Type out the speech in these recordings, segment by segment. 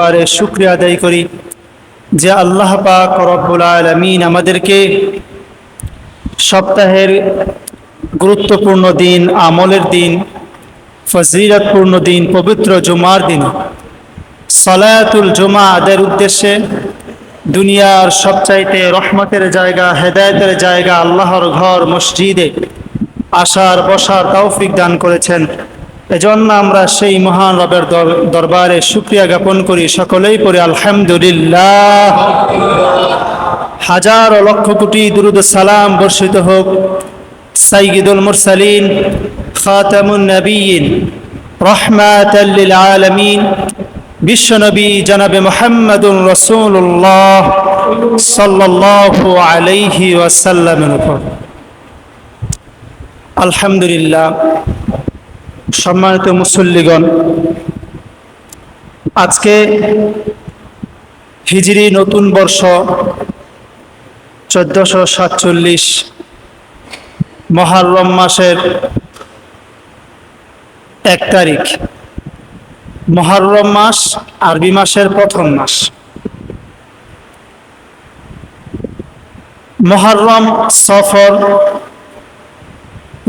দরবারে শুক্রিয়া আদায় করি যে আল্লাহ পাক রব্বুল আলমিন আমাদেরকে সপ্তাহের গুরুত্বপূর্ণ দিন, আমলের দিন ফজিরতপূর্ণ দিন, পবিত্র জুমার দিন সলায়াতুল জুমা আদের উদ্দেশ্যে দুনিয়ার সবচাইতে রহমতের জায়গা, হেদায়তের জায়গা, আল্লাহর ঘর, মসজিদে আসার, বসার তৌফিক দান করেছেন। এজন্য আমরা সেই মহান রবের দর- দরবারে শুক্রিয়া জ্ঞাপন করি। সকলেই পড়ি, আলহামদুলিল্লাহ। হাজার লক্ষ কোটি দুরুদ সালাম বর্ষিত হোক। সাইয়িদুল মুরসালিন, খাতামুন নবীন রহমাতাল্লিল আলামিন। বিশ্বনবী জনাবে মোহাম্মদুর রসুল্লাহ সাল্লাল্লাহু আলাইহি ওয়াসাল্লামের উপর। আলহামদুলিল্লাহ। সম্মানিত মুসল্লিগণ, আজকে হিজরি নতুন বর্ষ চোদ্দশো সাতচল্লিশ মহারম মাসের এক তারিখ। মহারম মাস আরবি মাসের প্রথম মাস। মহারম সফর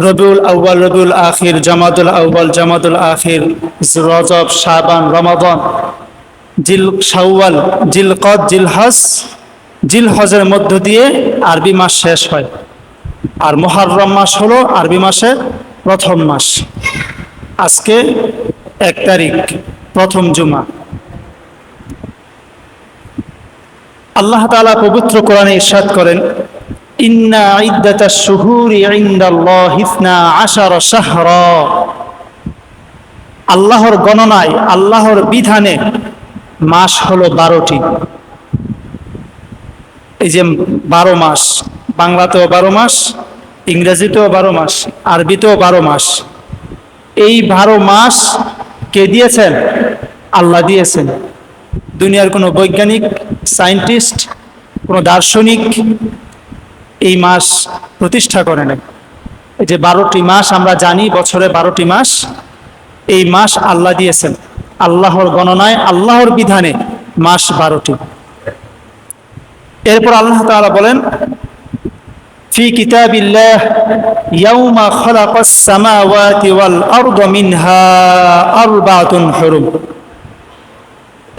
রবিউল আউ্বাল রবিউল আখির, জামাতুল আউ্বাল জামাতুল আখির, রজব, শাবান, রমাদন, জিল শাওয়াল, জিলকদ, জিলহজ, জিলহজের মধ্য দিয়ে আরবি মাস শেষ হয়। আর মহারম মাস হলো আরবি মাসের প্রথম মাস। আজকে এক তারিখ, প্রথম জুমা। আল্লাহ তাআলা পবিত্র কোরআনে ইরশাদ করেন ইন্না ইদ্দাতা শুহুরি ইনদাল্লাহ ইসনা আশারা শাহরা। আল্লাহর গণনায়, আল্লাহর বিধানে মাস হলো বারোটি। এই যে বারো মাস, বাংলাতেও বারো মাস, ইংরেজিতেও বারো মাস, আরবিতেও বারো মাস। এই বারো মাস কে দিয়েছেন? আল্লাহ দিয়েছেন। দুনিয়ার কোনো বৈজ্ঞানিক, সায়েন্টিস্ট, কোনো দার্শনিক এই মাস প্রতিষ্ঠা করে নাই এই যে বারোটি মাস আমরা জানি, বছরে বারোটি মাস। এই মাস আল্লাহ দিয়েছেন। আল্লাহর গণনায়, আল্লাহর বিধানে মাস বারোটি। এরপর আল্লাহ তাআলা বলেন, ফি কিতাবিল্লাহ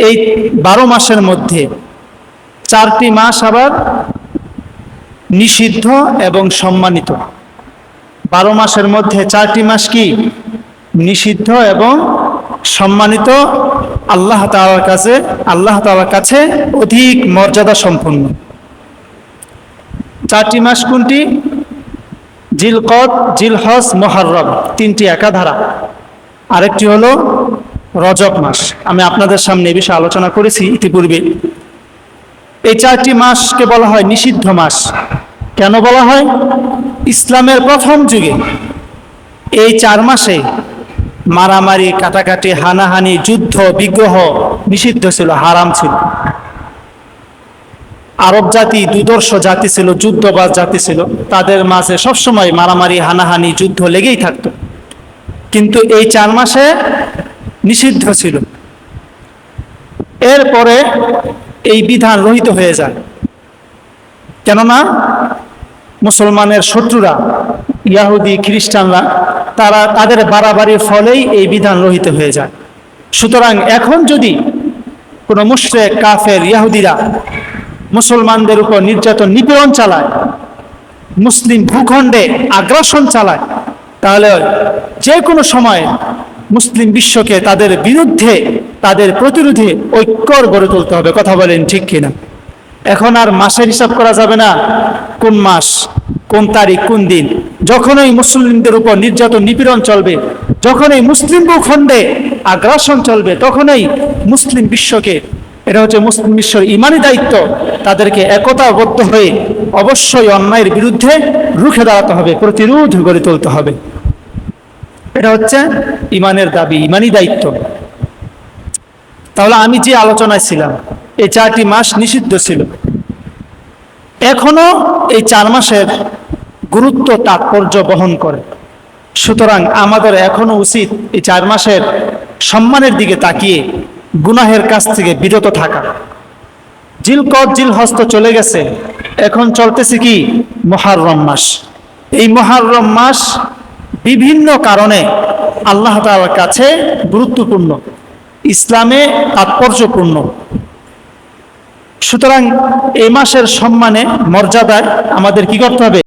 এই বারো মাসের মধ্যে চারটি মাস আবার নিষিদ্ধ এবং সম্মানিত। বারো মাসের মধ্যে চারটি মাস কি? নিষিদ্ধ এবং সম্মানিত আল্লাহ তাআলার কাছে, আল্লাহ তাআলার কাছে অধিক মর্যাদা সম্পন্ন। চারটি মাস কোনটি? জিলকদ, জিলহজ মহারম তিনটি একাধারা। আরেকটি হলো রজব মাস। আমি আপনাদের সামনে এ বিষয়ে আলোচনা করেছি ইতিপূর্বে। এই চারটি মাসকে বলা হয় নিষিদ্ধ মাস। কেন বলা হয়? ইসলামের প্রথম যুগে এই চার মাসে মারামারি, কাটাকাটি, হানাহানি, যুদ্ধ, বিগ্রহ নিষিদ্ধ ছিল, হারাম ছিল। আরব জাতি, দুদর্শ জাতি ছিল, যুদ্ধবাজ জাতি ছিল। তাদের মাঝে সবসময় মারামারি, হানাহানি, যুদ্ধ লেগেই থাকতো। কিন্তু এই চার মাসে নিষিদ্ধ ছিল। এরপরে বিধান রহিত হয়ে যায়। কেননা মুসলমানের শত্রুরা, ইয়াহুদি, খ্রিস্টানরা, তারা তাদের বাড়াবাড়ির ফলেই এই বিধান রহিত হয়ে যায়। সুতরাং এখন যদি কোনো মুশ্রেক, কাফের, ইয়াহুদিরা মুসলমানদের উপর নির্যাতন নিপীড়ন চালায়, মুসলিম ভূখণ্ডে আগ্রাসন চালায়, তাহলে যে কোনো সময় মুসলিম বিশ্বকে তাদের বিরুদ্ধে তাদের প্রতিরোধে ঐক্যর গড়ে তুলতে হবে। কথা বলেন ঠিক কিনা। এখন আর মাসের হিসাব করা যাবে না কোন মাস, কোন তারিখ, কোন দিন। যখনই মুসলিমদের উপর নির্যাতন, নিপীড়ন চলবে, যখনই মুসলিম ভূখণ্ডে আগ্রাসন চলবে, তখনই মুসলিম বিশ্বকে, এটা হচ্ছে মুসলিম বিশ্বর ইমানি দায়িত্ব, তাদেরকে একতাবদ্ধ হয়ে অবশ্যই অন্যায়ের বিরুদ্ধে রুখে দাঁড়াতে হবে, প্রতিরোধ গড়ে তুলতে হবে। এটা হচ্ছে ইমানের দাবি, ইমানি দায়িত্ব। তাহলে আমি যে আলোচনায় ছিলাম, এই চারটি মাস নিষিদ্ধ ছিল। এখনও এই চার মাসের গুরুত্ব তাৎপর্য বহন করে। সুতরাং আমাদের এখনও উচিত এই চার মাসের সম্মানের দিকে তাকিয়ে গুনাহের কাছ থেকে বিরত থাকা। জিলকত জিল হস্ত চলে গেছে। এখন চলতেছে কি? মহারম মাস। এই মহারম মাস বিভিন্ন কারণে আল্লাহ তালার কাছে গুরুত্বপূর্ণ। ইসলামে তাৎপর্যপূর্ণ। সুতরাং এ মাসের সম্মানে মর্যাদায় আমাদের কি করতে হবে?